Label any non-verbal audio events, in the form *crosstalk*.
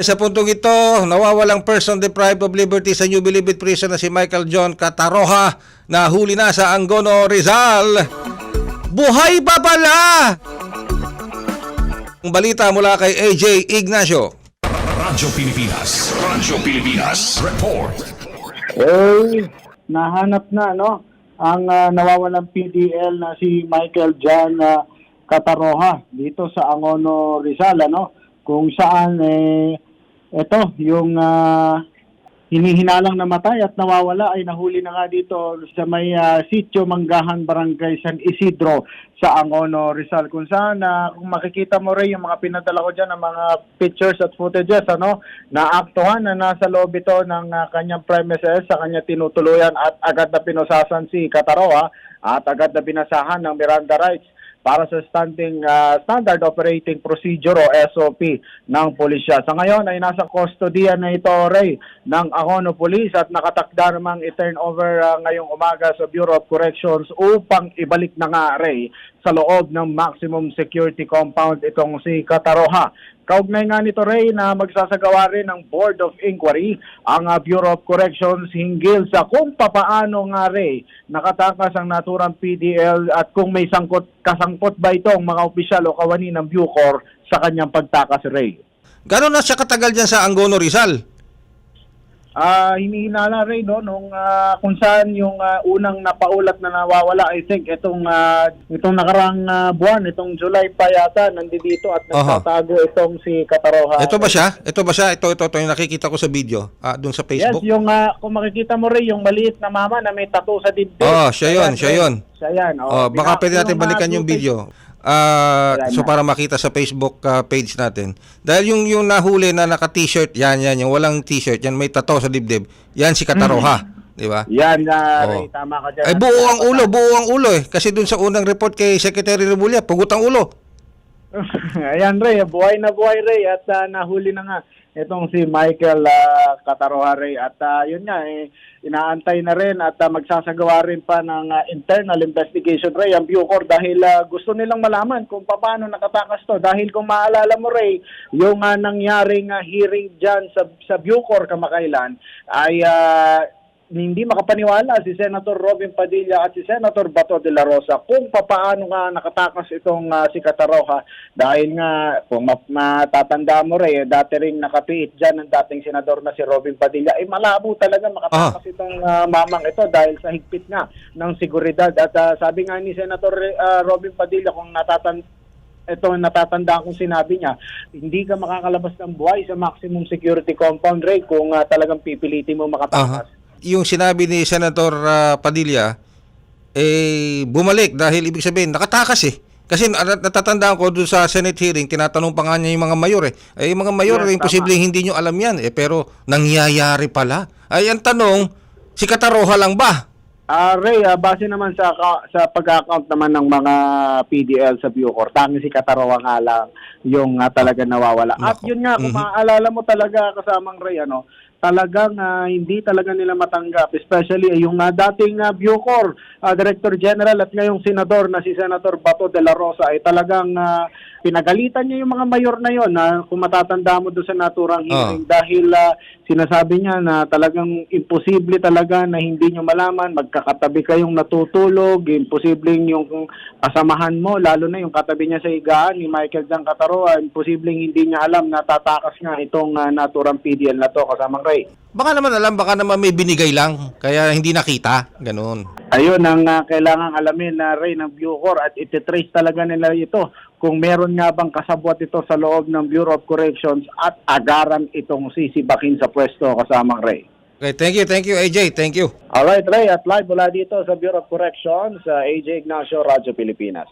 Sa puntong ito, nawawalang person deprived of liberty sa New Bilibid Prison na si Michael John Cataroha na huli na sa Angono, Rizal. Buhay pa pala! Ang balita mula kay AJ Ignacio. Radyo Pilipinas. Radyo Pilipinas. Report. Eh, nahanap na no ang ah, nawawalang PDL na si Michael John ah, Cataroha dito sa Angono Rizal ano kung saan eh ito yung ah, hinihinalang namatay at nawawala ay nahuli na nga dito sa may ah, sitio Manggahan Barangay San Isidro sa Angono Rizal. Kung saan ah, kung makikita mo rin yung mga pinadala ko diyan ng mga pictures at footages ano naaktuhan na nasa loob ito ng ah, kanyang premises sa kanya tinutuluyan at agad na pinosasan si Kataroa at agad na binasahan ng Miranda rights para sa standing ah, standard operating procedure o SOP ng pulisya. Sa ngayon ay nasa kustodiya na ito, Ray, ng Angono Police at nakatakda namang i-turn over ah, ngayong umaga sa Bureau of Corrections upang ibalik na nga, Ray, sa loob ng maximum security compound itong si Kataroha. Kaugnay nga nito, Ray, na magsasagawa rin ng Board of Inquiry ang ah, Bureau of Corrections hinggil sa kung papaano nga, Ray, nakatakas ang naturang PDL at kung may sangkot, kasangkot ba itong mga opisyal o kawani ng Bucor sa kanyang pagtakas, Ray. Gano'n na siya katagal dyan sa Angono, Rizal? Ah, hinihinala rin no nung ah, kung saan yung ah, unang napaulat na nawawala I think itong ah, itong nakarang ah, buwan itong July pa yata nandito at nagtatago itong si Kataroha. Ito ba siya? Ito ba siya? Ito, ito, ito yung nakikita ko sa video. Ah, doon sa Yes, Facebook. yung ah, kung makikita mo rin yung maliit na mama na may tattoo sa dibdib. Oh, siya yun, siya yun. Siya yan. Oh, baka bina- pwede natin balikan yung video. Wala so na. para makita sa Facebook ah, page natin. Dahil yung yung nahuli na naka t-shirt, yan yan, yung walang t-shirt, yan may tato sa dibdib. Yan si Kataroha, di ba? Yan, na Oh. Ray, tama ka dyan. Ay buo ang ulo, buo ang ulo eh. Kasi dun sa unang report kay Secretary Rebulla, pugot ang ulo. *laughs* Ayan, Ray. Buhay na buhay, Ray. At ah, nahuli na nga itong si Michael uh, Kataroha, Ray. At ah, yun nga, eh, inaantay na rin at ah, magsasagawa rin pa ng ah, internal investigation, Ray, ang Bucor dahil ah, gusto nilang malaman kung paano nakatakas to. Dahil kung maalala mo, Ray, yung ah, nangyaring ah, hearing dyan sa, sa Bucor kamakailan ay ah, hindi makapaniwala si Senator Robin Padilla at si Senator Bato de la Rosa kung papaano nga nakatakas itong ah, si Kataroha dahil nga kung ma- matatanda mo rin, eh, dati rin nakapiit dyan ng dating senador na si Robin Padilla, eh malabo talaga makatakas itong ah, mamang ito dahil sa higpit nga ng seguridad at ah, sabi nga ni Senator ah, Robin Padilla kung natatan ito ang natatandaan kong sinabi niya, hindi ka makakalabas ng buhay sa maximum security compound, Ray, kung ah, talagang pipilitin mo makatakas. Aha. Yung sinabi ni Senator ah, Padilla, eh, bumalik dahil ibig sabihin, nakatakas eh. Kasi na- natatandaan ko doon sa Senate hearing, tinatanong pa nga niya yung mga mayor eh. Eh, yung mga mayor, Yes, eh, imposible hindi nyo alam yan eh. Pero nangyayari pala. Ay, ang tanong, si Kataroha lang ba? Ah, Ray, ah, base naman sa sa pag-account naman ng mga PDL sa Bucor, tanging si Katarawa nga lang yung ah, talaga nawawala. At Nako. yun nga, kung Mhm. maaalala mo talaga kasamang Ray, ano, talagang ah, hindi talaga nila matanggap, especially eh, yung ah, dating uh, Bucor ah, Director General at ngayong Senador na si Senator Bato de la Rosa ay talagang ah, pinagalitan niya yung mga mayor na yon na kung matatanda mo doon sa naturang hearing. Dahil ah, sinasabi niya na talagang imposible talaga na hindi nyo malaman, magkakatabi kayong natutulog, imposibleng yung kasamahan mo, lalo na yung katabi niya sa higaan ni Michael Jan Cataroa, imposibleng hindi niya alam na tatakas nga itong ah, naturang PDL na to kasamang Ray. Baka naman alam, baka naman may binigay lang, kaya hindi nakita. Ganun. Ayun ang uh, kailangang alamin na Ray ng Bucor at ititrace talaga nila ito kung meron nga bang kasabwat ito sa loob ng Bureau of Corrections at agaran itong sisibakin sa pwesto kasamang Ray. Okay, thank you, thank you, AJ. Thank you. Alright, Ray, at live mula dito sa Bureau of Corrections sa AJ Ignacio, Radyo Pilipinas.